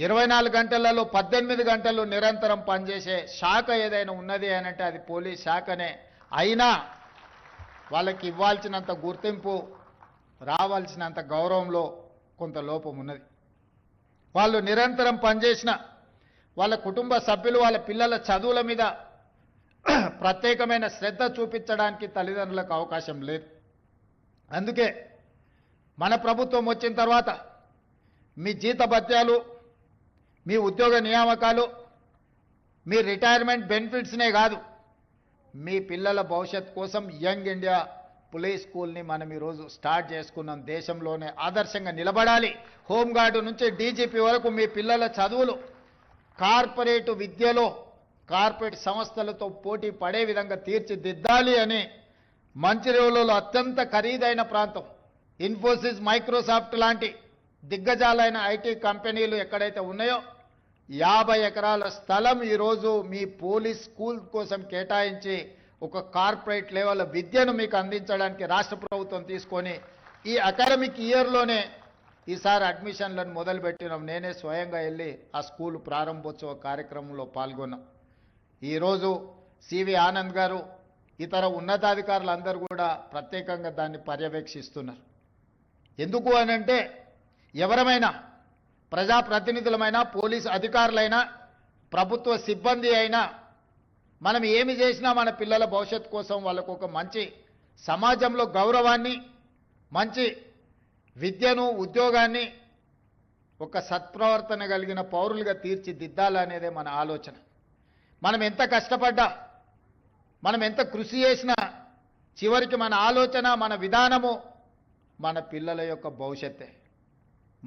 ఇరవై నాలుగు గంటలలో పద్దెనిమిది గంటలు నిరంతరం పనిచేసే శాఖ ఏదైనా ఉన్నది అని అంటే అది పోలీస్ శాఖనే. అయినా వాళ్ళకి ఇవ్వాల్సినంత గుర్తింపు రావాల్సినంత గౌరవంలో కొంత లోపం ఉన్నది. వాళ్ళు నిరంతరం పనిచేసిన వాళ్ళ కుటుంబ సభ్యులు వాళ్ళ పిల్లల చదువుల మీద ప్రత్యేకమైన శ్రద్ధ చూపించడానికి తల్లిదండ్రులకు అవకాశం లేదు. అందుకే మన ప్రభుత్వం వచ్చిన తర్వాత మీ జీతభత్యాలు మీ ఉద్యోగ నియామకాలు మీ రిటైర్మెంట్ బెనిఫిట్స్నే కాదు. మీ పిల్లల భవిష్యత్ కోసం యంగ్ ఇండియా పులే స్కూల్ని మనం ఈరోజు స్టార్ట్ చేసుకున్నాం. దేశంలోనే ఆదర్శంగా నిలబడాలి. హోంగార్డు నుంచి డీజీపీ వరకు మీ పిల్లల చదువులు కార్పొరేట్ విద్యలో కార్పొరేట్ సంస్థలతో పోటీ పడే విధంగా తీర్చిదిద్దాలి అని మంచిర్యాలలో అత్యంత ఖరీదైన ప్రాంతం. ఇన్ఫోసిస్ మైక్రోసాఫ్ట్ లాంటి దిగ్గజాలైన ఐటీ కంపెనీలు ఎక్కడైతే ఉన్నాయో యాభై ఎకరాల స్థలం ఈరోజు మీ పోలీస్ స్కూల్ కోసం కేటాయించి ఒక కార్పొరేట్ లెవెల్ విద్యను మీకు అందించడానికి రాష్ట్ర ప్రభుత్వం తీసుకొని ఈ అకాడమిక్ ఇయర్లోనే ఈసారి అడ్మిషన్లను మొదలుపెట్టినాం. నేనే స్వయంగా వెళ్ళి ఆ స్కూల్ ప్రారంభోత్సవ కార్యక్రమంలో పాల్గొన్నాం. ఈరోజు సివి ఆనంద్ గారు ఇతర ఉన్నతాధికారులు అందరూ కూడా ప్రత్యేకంగా దాన్ని పర్యవేక్షిస్తున్నారు. ఎందుకు అనంటే ఎవరమైనా ప్రజాప్రతినిధులమైనా పోలీసు అధికారులైనా ప్రభుత్వ సిబ్బంది అయినా మనం ఏమి చేసినా మన పిల్లల భవిష్యత్ కోసం వాళ్ళకు ఒక మంచి సమాజంలో గౌరవాన్ని మంచి విద్యను ఉద్యోగాన్ని ఒక సత్ప్రవర్తన కలిగిన పౌరులుగా తీర్చిదిద్దాలనేదే మన ఆలోచన. మనం ఎంత కష్టపడ్డా మనం ఎంత కృషి చేసినా చివరికి మన ఆలోచన మన విధానము మన పిల్లల యొక్క భవిష్యత్తే.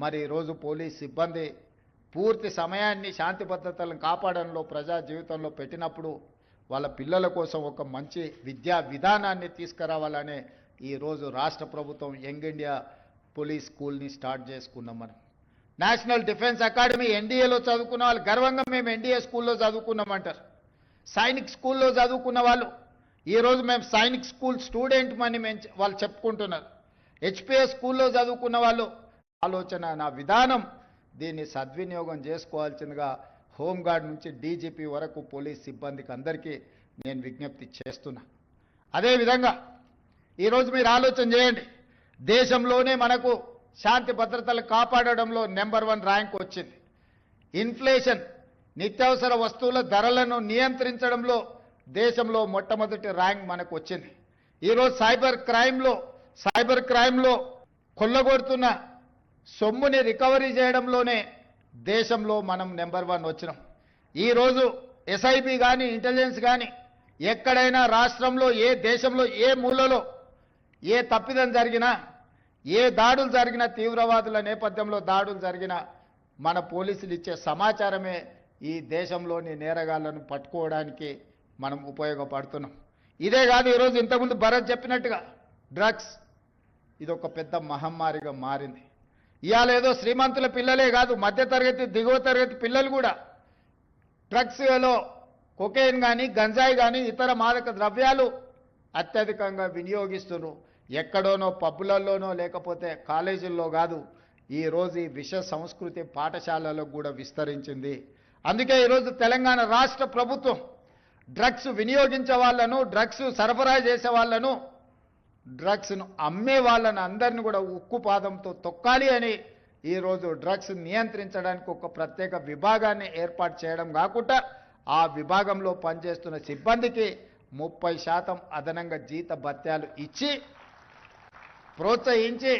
మరి రోజు పోలీస్ సిబ్బంది పూర్తి సమయాన్ని శాంతి భద్రతలను కాపాడంలో ప్రజా జీవితంలో పెట్టినప్పుడు వాళ్ళ పిల్లల కోసం ఒక మంచి విద్యా విధానాన్ని తీసుకురావాలనే ఈరోజు రాష్ట్ర ప్రభుత్వం యంగ్ ఇండియా పోలీస్ స్కూల్ని స్టార్ట్ చేసుకున్నాం మనం. నేషనల్ డిఫెన్స్ అకాడమీ ఎన్డీఏలో చదువుకున్న వాళ్ళు గర్వంగా మేము ఎన్డీఏ స్కూల్లో చదువుకున్నామంటారు. సైనిక్ స్కూల్లో చదువుకున్న వాళ్ళు ఈరోజు మేము సైనిక్ స్కూల్ స్టూడెంట్ అని మేము వాళ్ళు చెప్పుకుంటున్నారు. హెచ్పిఎస్ స్కూల్లో చదువుకున్న వాళ్ళు ఆలోచన నా విధానం దీన్ని సద్వినియోగం చేసుకోవాల్సిందిగా హోంగార్డ్ నుంచి డీజీపీ వరకు పోలీస్ సిబ్బందికి అందరికీ నేను విజ్ఞప్తి చేస్తున్నా. అదేవిధంగా ఈరోజు మీరు ఆలోచన చేయండి. దేశంలోనే మనకు శాంతి భద్రతలు కాపాడడంలో నెంబర్ వన్ ర్యాంక్ వచ్చింది. ఇన్ఫ్లేషన్ నిత్యావసర వస్తువుల ధరలను నియంత్రించడంలో దేశంలో మొట్టమొదటి ర్యాంక్ మనకు వచ్చింది. ఈరోజు సైబర్ క్రైమ్లో సైబర్ క్రైమ్లో కొల్లగొడుతున్న సొమ్ముని రికవరీ చేయడంలోనే దేశంలో మనం నెంబర్ వన్ వచ్చినాం. ఈరోజు ఎస్ఐబి కానీ ఇంటెలిజెన్స్ కానీ ఎక్కడైనా రాష్ట్రంలో ఏ దేశంలో ఏ మూలలో ఏ తప్పిదం జరిగినా ఏ దాడులు జరిగినా తీవ్రవాదుల నేపథ్యంలో దాడులు జరిగినా మన పోలీసులు ఇచ్చే సమాచారమే ఈ దేశంలోని నేరగాళ్ళను పట్టుకోవడానికి మనం ఉపయోగపడుతున్నాం. ఇదే కాదు ఈరోజు ఇంతకుముందు భరత్ చెప్పినట్టుగా డ్రగ్స్ ఇది ఒక పెద్ద మహమ్మారిగా మారింది. ఇవాళ ఏదో శ్రీమంతుల పిల్లలే కాదు మధ్యతరగతి దిగువ తరగతి పిల్లలు కూడా. డ్రగ్స్లో కొకైన్ కానీ గంజాయి కానీ ఇతర మాదక ద్రవ్యాలు అత్యధికంగా వినియోగిస్తున్నారు ఎక్కడోనో పబ్బులలోనో లేకపోతే కాలేజీల్లో కాదు ఈ రోజు ఈ విష సంస్కృతి పాఠశాలలో కూడా విస్తరించింది. అందుకే ఈరోజు తెలంగాణ రాష్ట్ర ప్రభుత్వం డ్రగ్స్ వినియోగించే వాళ్ళను డ్రగ్స్ సరఫరా చేసే వాళ్ళను డ్రగ్స్ను అమ్మే వాళ్ళని అందరిని కూడా ఉక్కు పాదంతో తొక్కాలి అని ఈరోజు డ్రగ్స్ నియంత్రించడానికి ఒక ప్రత్యేక విభాగాన్ని ఏర్పాటు చేయడం కాకుండా ఆ విభాగంలో పనిచేస్తున్న సిబ్బందికి ముప్పై శాతం అదనంగా జీత భత్యాలు ఇచ్చి ప్రోత్సహించి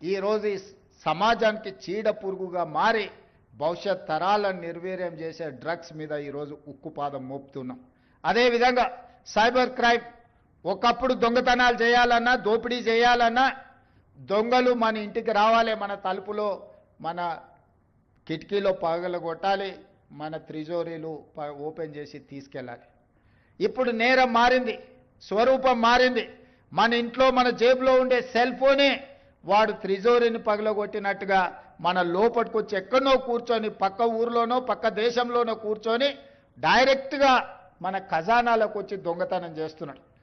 ఈరోజు ఈ సమాజానికి చీడ పురుగుగా మారి భవిష్యత్ తరాలను నిర్వీర్యం చేసే డ్రగ్స్ మీద ఈరోజు ఉక్కుపాదం మోపుతున్నాం. అదేవిధంగా సైబర్ క్రైమ్ ఒకప్పుడు దొంగతనాలు చేయాలన్నా దోపిడీ చేయాలన్నా దొంగలు మన ఇంటికి రావాలి మన తలుపులో మన కిటికీలో పగల కొట్టాలి మన త్రిజోరీలు ప- ఓపెన్ చేసి తీసుకెళ్ళాలి. ఇప్పుడు నేరం మారింది స్వరూపం మారింది. మన ఇంట్లో మన జేబులో ఉండే సెల్ ఫోనే వాడు త్రిజోరీని పగలగొట్టినట్టుగా మన లోపలికి వచ్చి ఎక్కడనో కూర్చొని పక్క ఊర్లోనో పక్క దేశంలోనో కూర్చొని డైరెక్ట్గా మన ఖజానాలకు వచ్చి దొంగతనం చేస్తున్నాడు.